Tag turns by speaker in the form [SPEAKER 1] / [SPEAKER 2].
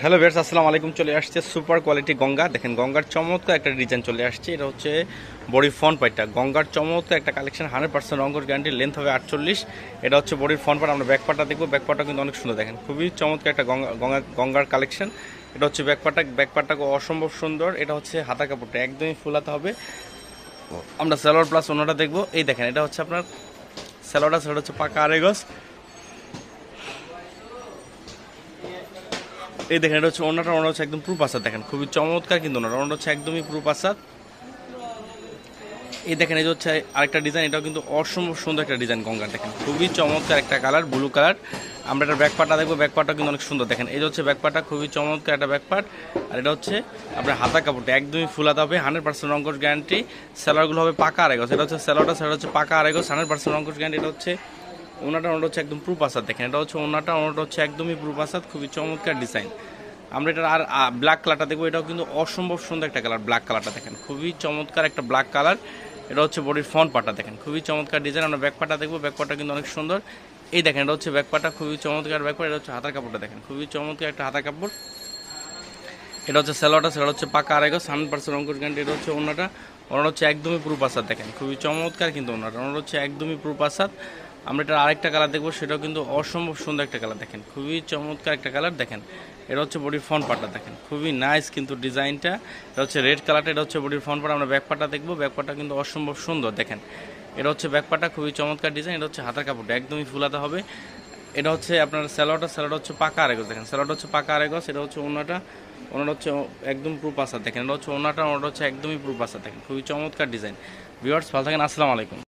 [SPEAKER 1] Hello Beers আসসালামু আলাইকুম। চলে আসছে সুপার কোয়ালিটি গঙ্গা। দেখেন, গঙ্গার চমৎকার একটা ডিজাইন চলে আসছে। এটা হচ্ছে বডির ফ্রন্ট পাইটটা গঙ্গার চমৎকার একটা কালেকশন হান্ড্রেড পার্সেন্ট রঙ্গর গ্যারান্টি লেন্থ হবে আটচল্লিশ। এটা হচ্ছে বডির ফ্রন্ট পার্ট আমরা ব্যাকপার্টটা দেখব। ব্যাকপার্টটা কিন্তু অনেক সুন্দর। দেখেন, খুবই চমৎকার একটা গঙ্গা গঙ্গা, গঙ্গার কালেকশন এটা হচ্ছে ব্যাকপার্টটা ব্যাকপার্টটা অসম্ভব সুন্দর। এটা হচ্ছে হাতা কাপড়টা। একদমই ফুলাতে হবে। আমরা স্যালোয়ার প্লাস অন্যটা দেখব। এই দেখেন, এটা হচ্ছে আপনার স্যালোয়ারটা সেটা হচ্ছে পাকা আরেগস। এই দেখেন, এটা হচ্ছে ওনাটা ওনাটা হচ্ছে একদম প্রুফ আসাদ, দেখেন, খুবই চমৎকার কিন্তু ওনাটা ওনাটা হচ্ছে একদমই প্রুফ আসাদ। এই দেখেন, এই যে হচ্ছে আরেকটা ডিজাইন, এটাও কিন্তু অসম্ভব সুন্দর একটা ডিজাইন গঙ্গার, দেখেন, খুবই চমৎকার একটা কালার ব্লু কালার। আমরা এটা ব্যাকপার্টটা দেখব ব্যাকপার্টটা কিন্তু অনেক সুন্দর, দেখেন, এই যে হচ্ছে ব্যাকপার্টটা খুবই চমৎকার একটা ব্যাকপার্ট আর এটা হচ্ছে আপনার হাতা কাপড়টা, একদমই ফুলাতে হবে হান্ড্রেড পার্সেন্ট রঙ্কশ গ্যারান্টি স্যালারগুলো হবে পাকা আড়াইগজ এটা হচ্ছে স্যালারটা সেটা হচ্ছে পাকা আড়াইগজ হান্ড্রেড পার্সেন্ট রঙ্কশ গ্যারান্টি এটা হচ্ছে ওনাটা ওনাটা হচ্ছে একদম প্রুফ আসাদ, দেখেন, এটা হচ্ছে ওনাটা ওনাটা হচ্ছে একদমই প্রুফ আসাদ, খুবই চমৎকার ডিজাইন। আমরা এটা আর ব্ল্যাক কালারটা দেখব, এটাও কিন্তু অসম্ভব সুন্দর একটা কালার ব্ল্যাক কালারটা দেখেন, খুবই চমৎকার একটা ব্ল্যাক কালার এটা হচ্ছে বডির ফ্রন্ট পাটা দেখেন, খুবই চমৎকার ডিজাইন আমরা ব্যাক পার্টটা দেখব ব্যাক পার্টটা কিন্তু অনেক সুন্দর। এই দেখেন, এটা হচ্ছে ব্যাক পার্টটা খুবই চমৎকার ব্যাক পার্ট এটা হচ্ছে হাতার কাপড়টা দেখেন, খুবই চমৎকার একটা হাতার কাপড়। এটা হচ্ছে স্যালোয়ারটা সেটা হচ্ছে পাকা আড়াইগো হান্ড্রেড পার্সেন্ট অঙ্কুশ গ্যান্ড এটা হচ্ছে ওনাটা ওনার হচ্ছে একদমই প্রুফ আসাদ, দেখেন, খুবই চমৎকার কিন্তু ওনাটা ওনার হচ্ছে একদমই প্রুফ আসাদ। আমরা এটা আরেকটা কালার দেখব, সেটাও কিন্তু অসম্ভব সুন্দর একটা কালার দেখেন। খুবই চমৎকার একটা কালার দেখেন। এটা হচ্ছে বডির ফ্রন্ট পার্টটা দেখেন। খুবই নাইস কিন্তু ডিজাইনটা। এটা হচ্ছে রেড কালারটা এটা হচ্ছে বডির ফ্রন্ট পার্ট আমরা ব্যাক পার্টটা দেখব। ব্যাক পার্টটা কিন্তু অসম্ভব সুন্দর দেখেন। এটা হচ্ছে ব্যাক পার্টটা খুবই চমৎকার ডিজাইন এটা হচ্ছে হাতের কাপড়টা, একদমই ফুলাতে হবে। এটা হচ্ছে আপনার স্যালোয়ারটা স্যালোয়ারটা হচ্ছে পাকা আরেগস দেখেন। স্যালোয়ারটা হচ্ছে পাকা আরেগস এটা হচ্ছে ওনাটা ওনাটা হচ্ছে একদম প্রুফ আসা দেখেন। এটা হচ্ছে ওনাটা ওনাটা হচ্ছে একদমই প্রুফ আসা দেখেন। খুবই চমৎকার ডিজাইন ভিউয়ার্স ভালো থাকেন। আসসালামু আলাইকুম।